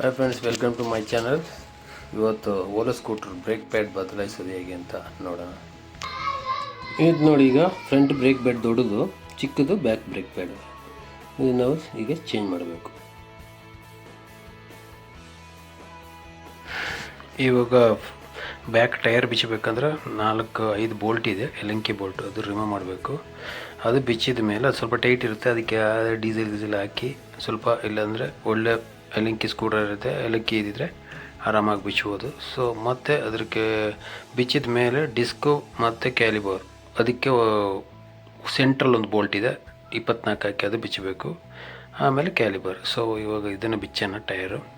Hi friends welcome to my channel ಇವತ್ತು Ola scooter brake pad ಬದಲಾಯಿಸೋದು ಹೇಗೆ ಅಂತ ನೋಡೋಣ. ಇದು ನೋಡಿ ಈಗ ಫ್ರಂಟ್ ಬ್ರೇಕ್ ಪ್ಯಾಡ್ ದೊಡ್ಡದು, ಚಿಕ್ಕದು ಬ್ಯಾಕ್ ಬ್ರೇಕ್ ಪ್ಯಾಡ್ ಇದು ನಾವು ಈಗ ಚೇಂಜ್ ಮಾಡಬೇಕು. ಇವಾಗ ಬ್ಯಾಕ್ ಟೈರ್ ಬಿಚ್ಚಬೇಕಂದ್ರೆ ನಾಲ್ಕು, ಐದು ಬೋಲ್ಟ್ ಇದೆ ಎಲಂಕಿ ಬೋಲ್ಟ್ ಅದು ರಿಮೂವ್ ಮಾಡಬೇಕು. ಅದು ಬಿಚ್ಚಿದ ಮೇಲೆ ಅದು ಸ್ವಲ್ಪ ಟೈಟ್ ಇರುತ್ತೆ, ಅದಕ್ಕೆ ಡೀಸೆಲ್ ಗೀಸೆಲ್ ಹಾಕಿ ಸ್ವಲ್ಪ ಇಲ್ಲಾಂದರೆ ಒಳ್ಳೆ ಎಲಂಕಿ ಸ್ಕೂಟರ್ ಇರುತ್ತೆ ಎಲಂಕಿ ಇದ್ದಿದ್ರೆ ಆರಾಮಾಗಿ ಬಿಚ್ಬೋದು. ಸೊ ಮತ್ತು ಅದಕ್ಕೆ ಬಿಚ್ಚಿದ ಮೇಲೆ ಡಿಸ್ಕು ಮತ್ತು ಕ್ಯಾಲಿಬರ್ ಅದಕ್ಕೆ ಸೆಂಟ್ರಲ್ ಒಂದು ಬೋಲ್ಟ್ ಇದೆ ಇಪ್ಪತ್ನಾಲ್ಕು ಹಾಕಿ ಅದು ಬಿಚ್ಚಬೇಕು. ಆಮೇಲೆ ಕ್ಯಾಲಿಬರ್ ಸೊ ಇವಾಗ ಇದನ್ನು ಬಿಚ್ಚೋಣ, ಟೈರು.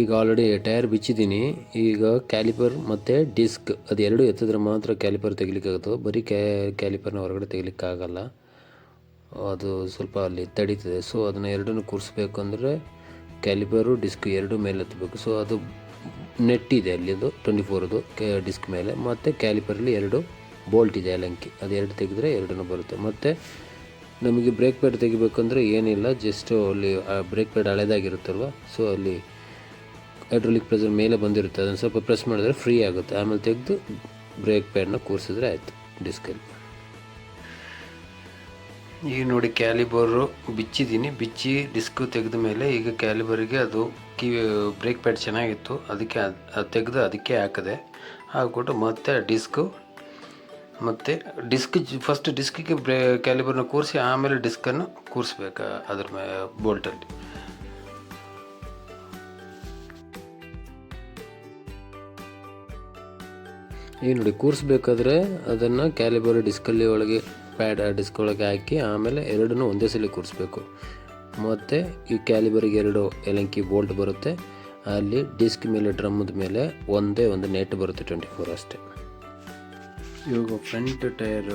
ಈಗ ಆಲ್ರೆಡಿ ಟೈರ್ ಬಿಚ್ಚಿದ್ದೀನಿ. ಈಗ ಕ್ಯಾಲಿಪರ್ ಮತ್ತು ಡಿಸ್ಕ್ ಅದು ಎರಡು ಎತ್ತಿದ್ರೆ ಮಾತ್ರ ಕ್ಯಾಲಿಪರ್ ತೆಗಿಲಿಕ್ಕಾಗುತ್ತೆ? ಬರೀ ಕ್ಯಾ ಕ್ಯಾಲಿಪರ್ನ ಹೊರಗಡೆ ತೆಗಿಲಿಕ್ಕಾಗಲ್ಲ. ಅದು ಸ್ವಲ್ಪ ಅಲ್ಲಿ ತಡೀತದೆ. ಸೊ ಅದನ್ನು ಎರಡನ್ನೂ ಕೂರಿಸ್ಬೇಕು ಅಂದರೆ ಕ್ಯಾಲಿಪರು ಡಿಸ್ಕ್ ಎರಡು ಮೇಲೆ ಎತ್ತಬೇಕು. ಸೊ ಅದು ನೆಟ್ ಇದೆ ಅಲ್ಲಿದು ಟ್ವೆಂಟಿ ಫೋರ್ದು ಡಿಸ್ಕ್ ಮೇಲೆ. ಮತ್ತು ಕ್ಯಾಲಿಪರಲ್ಲಿ ಎರಡು ಬೋಲ್ಟ್ ಇದೆ, ಅಲಂಕಿ. ಅದು ಎರಡು ತೆಗೆದ್ರೆ ಎರಡನ್ನೂ ಬರುತ್ತೆ. ಮತ್ತು ನಮಗೆ ಬ್ರೇಕ್ ಪ್ಯಾಡ್ ತೆಗಿಬೇಕಂದ್ರೆ ಏನಿಲ್ಲ ಜಸ್ಟು ಅಲ್ಲಿ ಬ್ರೇಕ್ ಪ್ಯಾಡ್ ಹಳೇದಾಗಿರುತ್ತಲ್ವ? ಸೊ ಅಲ್ಲಿ ಹೈಡ್ರೋಲಿಕ್ ಪ್ರೆಸರ್ ಮೇಲೆ ಬಂದಿರುತ್ತೆ. ಅದನ್ನು ಸ್ವಲ್ಪ ಪ್ರೆಸ್ ಮಾಡಿದ್ರೆ ಫ್ರೀ ಆಗುತ್ತೆ. ಆಮೇಲೆ ತೆಗೆದು ಬ್ರೇಕ್ ಪ್ಯಾಡ್ನ ಕೂರಿಸಿದ್ರೆ ಆಯಿತು. ಡಿಸ್ಕಲ್ಲಿ ಈಗ ನೋಡಿ ಕ್ಯಾಲಿಬರು ಬಿಚ್ಚಿದ್ದೀನಿ. ಬಿಚ್ಚಿ ಡಿಸ್ಕ್ ತೆಗೆದ ಮೇಲೆ ಈಗ ಕ್ಯಾಲಿಬರಿಗೆ ಅದು ಕಿ ಬ್ರೇಕ್ ಪ್ಯಾಡ್ ಚೆನ್ನಾಗಿತ್ತು. ಅದಕ್ಕೆ ಅದು ತೆಗೆದು ಅದಕ್ಕೆ ಹಾಕಿದೆ. ಹಾಕ್ಬಿಟ್ಟು ಮತ್ತೆ ಡಿಸ್ಕು ಮತ್ತು ಡಿಸ್ಕ್ ಫಸ್ಟ್ ಡಿಸ್ಕಿಗೆ ಬ್ರೇ ಕ್ಯಾಲಿಬರ್ನ ಕೂರಿಸಿ ಆಮೇಲೆ ಡಿಸ್ಕನ್ನು ಕೂರಿಸ್ಬೇಕು ಅದ್ರ ಮೇ ಬೋಲ್ಟಲ್ಲಿ ಈಗ ನೋಡಿ ಕೂರಿಸ್ಬೇಕಾದ್ರೆ ಅದನ್ನು ಕ್ಯಾಲಿಬರ್ ಡಿಸ್ಕಲ್ಲಿ ಒಳಗೆ ಪ್ಯಾಡ್ ಡಿಸ್ಕ್ ಒಳಗೆ ಹಾಕಿ ಆಮೇಲೆ ಎರಡನ್ನೂ ಒಂದೇ ಸಲ ಕೂರಿಸ್ಬೇಕು. ಮತ್ತು ಈ ಕ್ಯಾಲಿಬರ್ಗೆ ಎರಡು ಎಲಂಕಿ ಬೋಲ್ಟ್ ಬರುತ್ತೆ. ಅಲ್ಲಿ ಡಿಸ್ಕ್ ಮೇಲೆ ಡ್ರಮ್ಮದ ಮೇಲೆ ಒಂದೇ ಒಂದು ನೆಟ್ ಬರುತ್ತೆ ಟ್ವೆಂಟಿ ಫೋರ್ ಅಷ್ಟೇ. ಇವಾಗ ಫ್ರಂಟ್ ಟೈರ್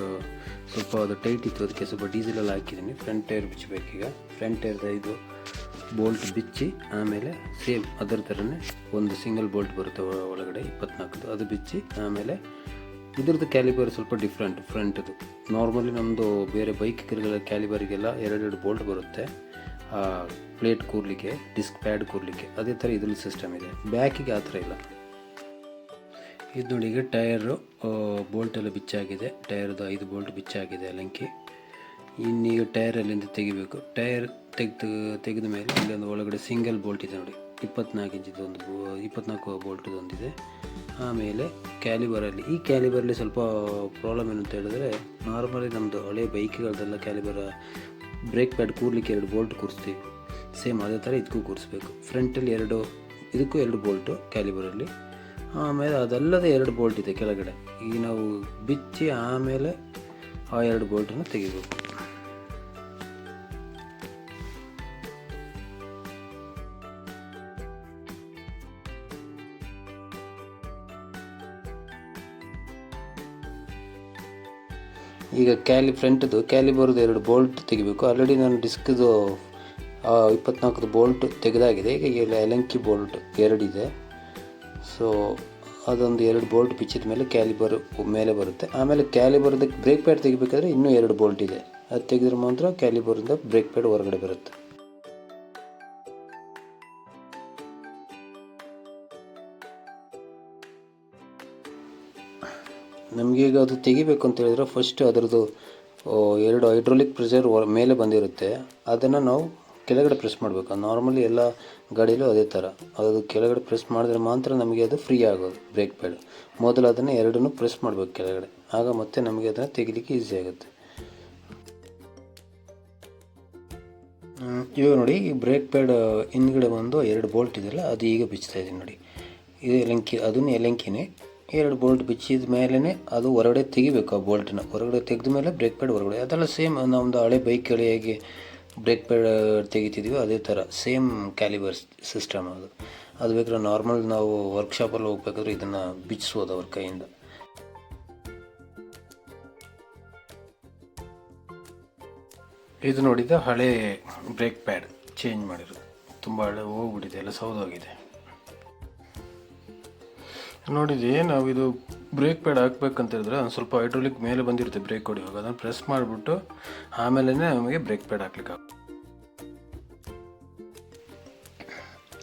ಸ್ವಲ್ಪ ಅದು ಟೈಟ್ ಇತ್ತು, ಅದಕ್ಕೆ ಸ್ವಲ್ಪ ಡೀಸೆಲೆಲ್ಲ ಹಾಕಿದ್ದೀನಿ ಫ್ರಂಟ್ ಟೈರ್ ಬಿಚ್ಚಬೇಕೀಗ. ಫ್ರಂಟ್ ಟೈರ್ದ ಇದು ಬೋಲ್ಟ್ ಬಿಚ್ಚಿ ಆಮೇಲೆ ಸೇಮ್ ಅದರ ಥರನೇ ಒಂದು ಸಿಂಗಲ್ ಬೋಲ್ಟ್ ಬರುತ್ತೆ ಒಳಗಡೆ ಇಪ್ಪತ್ನಾಲ್ಕದು. ಅದು ಬಿಚ್ಚಿ ಆಮೇಲೆ ಇದ್ರದ್ದು ಕ್ಯಾಲಿಬರ್ ಸ್ವಲ್ಪ ಡಿಫ್ರೆಂಟ್ ಫ್ರಂಟ್ದು ನಾರ್ಮಲಿ ನಮ್ಮದು ಬೇರೆ ಬೈಕ್ಗಳ ಕ್ಯಾಲಿಬರಿಗೆಲ್ಲ ಎರಡೆರಡು ಬೋಲ್ಟ್ ಬರುತ್ತೆ. ಪ್ಲೇಟ್ ಕೂರ್ಲಿಕ್ಕೆ ಡಿಸ್ಕ್ ಪ್ಯಾಡ್ ಕೂರ್ಲಿಕ್ಕೆ. ಅದೇ ಥರ ಇದ್ರಲ್ಲಿ ಸಿಸ್ಟಮ್ ಇದೆ. ಬ್ಯಾಕಿಗೆ ಆ ಥರ ಇಲ್ಲ. ಇದು ನೋಡಿ, ಈಗ ಟೈರು ಬೋಲ್ಟ್ ಎಲ್ಲ ಬಿಚ್ಚಾಗಿದೆ. ಟೈರ್ದು ಐದು ಬೋಲ್ಟ್ ಬಿಚ್ಚಾಗಿದೆ ಅಲಂಕಿ ಇನ್ನೀಗ ಟೈರ್ ಅಲ್ಲಿಂದ ತೆಗಿಬೇಕು. ಟೈರ್ ತೆಗೆದು, ತೆಗೆದ ಮೇಲೆ ಇಲ್ಲೊಂದು ಒಳಗಡೆ ಸಿಂಗಲ್ ಬೋಲ್ಟ್ ಇದೆ ನೋಡಿ. ಇಪ್ಪತ್ನಾಲ್ಕು ಇಂಚಿದು ಒಂದು ಇಪ್ಪತ್ನಾಲ್ಕು ಬೋಲ್ಟ್ದು ಒಂದಿದೆ. ಆಮೇಲೆ ಕ್ಯಾಲಿಬರಲ್ಲಿ ಈ ಕ್ಯಾಲಿಬರಲ್ಲಿ ಸ್ವಲ್ಪ ಪ್ರಾಬ್ಲಮ್ ಏನು ಅಂತ ಹೇಳಿದ್ರೆ ನಾರ್ಮಲಿ ನಮ್ಮದು ಹಳೆ ಬೈಕ್ಗಳದೆಲ್ಲ ಕ್ಯಾಲಿಬರ ಬ್ರೇಕ್ ಪ್ಯಾಡ್ ಕೂರ್ಲಿಕ್ಕೆ ಎರಡು ಬೋಲ್ಟ್ ಕೂರಿಸ್ತೀವಿ. ಸೇಮ್ ಅದೇ ಥರ ಇದಕ್ಕೂ ಕೂರಿಸ್ಬೇಕು. ಫ್ರಂಟಲ್ಲಿ ಎರಡು, ಇದಕ್ಕೂ ಎರಡು ಬೋಲ್ಟು ಕ್ಯಾಲಿಬರಲ್ಲಿ ಆಮೇಲೆ ಅದಲ್ಲದೆ ಎರಡು ಬೋಲ್ಟ್ ಇದೆ ಕೆಳಗಡೆ. ಈಗ ನಾವು ಬಿಚ್ಚಿ ಆಮೇಲೆ ಆ ಎರಡು ಬೋಲ್ಟನ್ನು ತೆಗಿಬೇಕು. ಈಗ ಕ್ಯಾಲಿ, ಫ್ರಂಟ್ದು ಕ್ಯಾಲಿಬರ್ದು ಎರಡು ಬೋಲ್ಟ್ ತೆಗಿಬೇಕು. ಆಲ್ರೆಡಿ ನಾನು ಡಿಸ್ಕ್ದು ಇಪ್ಪತ್ನಾಲ್ಕದು ಬೋಲ್ಟ್ ತೆಗೆದಾಗಿದೆ. ಈಗ ಎಲಂಕಿ ಬೋಲ್ಟ್ ಎರಡಿದೆ. ಸೊ ಅದೊಂದು ಎರಡು ಬೋಲ್ಟ್ ಬಿಚ್ಚಿದ ಮೇಲೆ ಕ್ಯಾಲಿಬರ್ ಮೇಲೆ ಬರುತ್ತೆ. ಆಮೇಲೆ ಕ್ಯಾಲಿಬರ್ದಕ್ಕೆ ಬ್ರೇಕ್ ಪ್ಯಾಡ್ ತೆಗಿಬೇಕಾದ್ರೆ ಇನ್ನೂ ಎರಡು ಬೋಲ್ಟ್ ಇದೆ. ಅದು ತೆಗೆದ್ರೆ ಮಾತ್ರ ಕ್ಯಾಲಿಬರಿಂದ ಬ್ರೇಕ್ ಪ್ಯಾಡ್ ಹೊರಗಡೆ ಬರುತ್ತೆ. ನಮಗೀಗ ಅದು ತೆಗಿಬೇಕು ಅಂತ ಹೇಳಿದ್ರೆ ಫಸ್ಟ್ ಅದರದ್ದು ಎರಡು ಹೈಡ್ರೋಲಿಕ್ ಪ್ರೆಷರ್ ಮೇಲೆ ಬಂದಿರುತ್ತೆ. ಅದನ್ನು ನಾವು ಕೆಳಗಡೆ ಪ್ರೆಸ್ ಮಾಡಬೇಕು. ನಾರ್ಮಲಿ ಎಲ್ಲ ಗಾಡಿಯಲ್ಲೂ ಅದೇ ಥರ ಅದು ಕೆಳಗಡೆ ಪ್ರೆಸ್ ಮಾಡಿದ್ರೆ ಮಾತ್ರ ನಮಗೆ ಅದು ಫ್ರೀ ಆಗೋದು ಬ್ರೇಕ್ ಪ್ಯಾಡ್ ಮೊದಲು ಅದನ್ನು ಎರಡನ್ನೂ ಪ್ರೆಸ್ ಮಾಡಬೇಕು ಕೆಳಗಡೆ. ಆಗ ಮತ್ತೆ ನಮಗೆ ಅದನ್ನು ತೆಗಿಲಿಕ್ಕೆ ಈಸಿ ಆಗುತ್ತೆ. ಇವಾಗ ನೋಡಿ, ಈ ಬ್ರೇಕ್ ಪ್ಯಾಡ್ ಹಿಂದ್ಗಡೆ ಬಂದು ಎರಡು ಬೋಲ್ಟ್ ಇದೆಯಲ್ಲ, ಅದು ಈಗ ಬಿಚ್ತಾ ಇದೆ ನೋಡಿ. ಇದು ಎಲೆಂಕಿ ಅದನ್ನು ಎಲಂಕಿನೇ ಎರಡು ಬೋಲ್ಟ್ ಬಿಚ್ಚಿದ ಮೇಲೇ ಅದು ಹೊರಗಡೆ ತೆಗಿಬೇಕು ಆ ಬೋಲ್ಟನ್ನ. ಹೊರಗಡೆ ತೆಗೆದ ಮೇಲೆ ಬ್ರೇಕ್ ಪ್ಯಾಡ್ ಹೊರಗಡೆ. ಅದೆಲ್ಲ ಸೇಮ್ ನಮ್ಮದು ಹಳೆ ಬೈಕ್ಗಳು ಹೇಗೆ ಬ್ರೇಕ್ ಪ್ಯಾಡ್ ತೆಗಿತಿದ್ವಿ ಅದೇ ಥರ ಸೇಮ್ ಕ್ಯಾಲಿಬರ್ ಸಿಸ್ಟಮ್ ಅದು. ಅದು ಬೇಕಾದ್ರೆ ನಾರ್ಮಲ್ ನಾವು ವರ್ಕ್ಶಾಪಲ್ಲಿ ಹೋಗ್ಬೇಕಾದ್ರೆ ಇದನ್ನು ಬಿಚ್ಚಿಸ್ಬೋದು ಅವ್ರ ಕೈಯಿಂದ. ಇದು ನೋಡಿದ ಹಳೆ ಬ್ರೇಕ್ ಪ್ಯಾಡ್ ಚೇಂಜ್ ಮಾಡಿರೋದು. ತುಂಬ ಹಳೆ ಹೋಗ್ಬಿಟ್ಟಿದೆ, ಎಲ್ಲ ಸೌದೋಗಿದೆ. ನೋಡಿದ್ವಿ ನಾವು ಇದು ಬ್ರೇಕ್ ಪ್ಯಾಡ್ ಹಾಕ್ಬೇಕಂತ ಹೇಳಿದ್ರೆ ಒಂದು ಸ್ವಲ್ಪ ಹೈಡ್ರೋಲಿಕ್ ಮೇಲೆ ಬಂದಿರುತ್ತೆ ಬ್ರೇಕ್ ಹೊಡಿಯುವಾಗ ಅದನ್ನು ಪ್ರೆಸ್ ಮಾಡಿಬಿಟ್ಟು ಆಮೇಲೆ ನಮಗೆ ಬ್ರೇಕ್ ಪ್ಯಾಡ್ ಹಾಕ್ಲಿಕ್ಕೆ ಆಗುತ್ತೆ.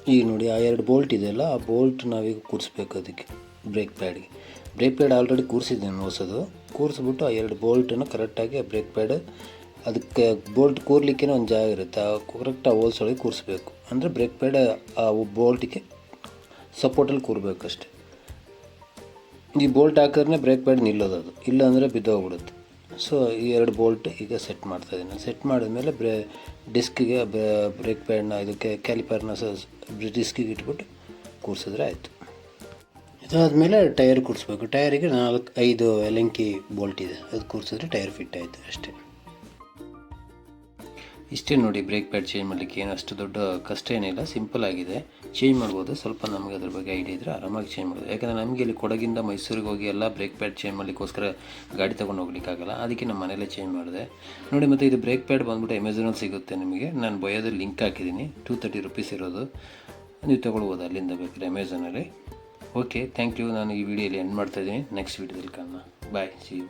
ಈಗ ನೋಡಿ, ಆ ಎರಡು ಬೋಲ್ಟ್ ಇದೆಯಲ್ಲ ಆ ಬೋಲ್ಟ್ ನಾವೀಗ ಕೂರಿಸ್ಬೇಕು ಅದಕ್ಕೆ ಬ್ರೇಕ್ ಪ್ಯಾಡ್ಗೆ ಬ್ರೇಕ್ ಪ್ಯಾಡ್ ಆಲ್ರೆಡಿ ಕೂರಿಸಿದ್ದೀನಿ ಹೊಸದು. ಕೂರಿಸ್ಬಿಟ್ಟು ಆ ಎರಡು ಬೋಲ್ಟನ್ನು ಕರೆಕ್ಟಾಗಿ ಆ ಬ್ರೇಕ್ ಪ್ಯಾಡ್ ಅದಕ್ಕೆ ಬೋಲ್ಟ್ ಕೂರ್ಲಿಕ್ಕೆ ಒಂದು ಜಾಗ ಇರುತ್ತೆ. ಆ ಕರೆಕ್ಟ್ ಆ ಹೋಲ್ಸ್ ಒಳಗೆ ಕೂರಿಸ್ಬೇಕು. ಅಂದರೆ ಬ್ರೇಕ್ ಪ್ಯಾಡ್ ಆ ಬೋಲ್ಟಿಗೆ ಸಪೋರ್ಟಲ್ಲಿ ಕೂರಬೇಕಷ್ಟೆ. ಈ ಬೋಲ್ಟ್ ಹಾಕಿದ್ರೆ ಬ್ರೇಕ್ ಪ್ಯಾಡ್ ನಿಲ್ಲೋದು ಅದು. ಇಲ್ಲ ಅಂದರೆ ಬಿದ್ದೋಗ್ಬಿಡುತ್ತೆ. ಸೊ ಈ ಎರಡು ಬೋಲ್ಟ್ ಈಗ ಸೆಟ್ ಮಾಡ್ತಾ ಇದ್ದೀನಿ. ಸೆಟ್ ಮಾಡಿದ್ಮೇಲೆ ಬ್ರೇ ಡಿಸ್ಕಿಗೆ ಬ್ರೇಕ್ ಪ್ಯಾಡ್ನ ಇದಕ್ಕೆ ಕ್ಯಾಲಿಪರ್ನ ಡಿಸ್ಕಿಗೆ ಇಟ್ಬಿಟ್ಟು ಕೂರಿಸಿದ್ರೆ ಆಯಿತು. ಇದಾದಮೇಲೆ ಟೈರ್ ಕೂರಿಸ್ಬೇಕು. ಟೈರಿಗೆ ನಾಲ್ಕು ಐದು ಎಲೆಂಕಿ ಬೋಲ್ಟ್ ಇದೆ. ಅದು ಕೂರಿಸಿದ್ರೆ ಟೈರ್ ಫಿಟ್ ಆಯಿತು ಅಷ್ಟೇ. ಇಷ್ಟೇ ನೋಡಿ, ಬ್ರೇಕ್ ಪ್ಯಾಡ್ ಚೇಂಜ್ ಮಾಡಲಿಕ್ಕೆ ಏನು ಅಷ್ಟು ದೊಡ್ಡ ಕಷ್ಟ ಏನಿಲ್ಲ ಸಿಂಪಲ್ ಆಗಿದೆ. ಚೇಂಜ್ ಮಾಡ್ಬೋದು, ಸ್ವಲ್ಪ ನಮಗೆ ಅದ್ರ ಬಗ್ಗೆ ಐಡಿಯಾ ಇದ್ದರೆ ಆರಾಮಾಗಿ ಚೇಂಜ್ ಮಾಡ್ಬೋದು. ಯಾಕಂದರೆ ನಮಗೆ ಇಲ್ಲಿ ಕೊಡಗಿಂದ ಮೈಸೂರಿಗೆ ಹೋಗಿ ಎಲ್ಲ ಬ್ರೇಕ್ ಪ್ಯಾಡ್ ಚೇಂಜ್ ಮಾಡಲಿಕ್ಕೋಸ್ಕರ ಗಾಡಿ ತೊಗೊಂಡು ಹೋಗ್ಲಿಕ್ಕಾಗಲ್ಲ, ಅದಕ್ಕೆ ನಮ್ಮ ಮನೇಲೇ ಚೇಂಜ್ ಮಾಡಿದೆ. ನೋಡಿ, ಮತ್ತು ಇದು ಬ್ರೇಕ್ ಪ್ಯಾಡ್ ಬಂದ್ಬಿಟ್ಟು ಅಮೆಝಾನಲ್ಲಿ ಸಿಗುತ್ತೆ ನಿಮಗೆ. ನಾನು ಬಯೋದಲ್ಲಿ ಲಿಂಕ್ ಹಾಕಿದ್ದೀನಿ ಟೂ ತರ್ಟಿ ರುಪೀಸ್ ಇರೋದು. ನೀವು ತೊಗೊಳ್ಬೋದು ಅಲ್ಲಿಂದ ಬೇಕಾದ್ರೆ ಅಮೆಝಾನಲ್ಲಿ ಓಕೆ ಥ್ಯಾಂಕ್ ಯು ನಾನು ಈ ವಿಡಿಯೋಲಿ ಎಂಡ್ ಮಾಡ್ತಾಯಿದ್ದೀನಿ ನೆಕ್ಸ್ಟ್ ವಿಡಿಯೋದಲ್ಲಿ ಕಾಣ ಬಾಯ್ ಸಿ ಯು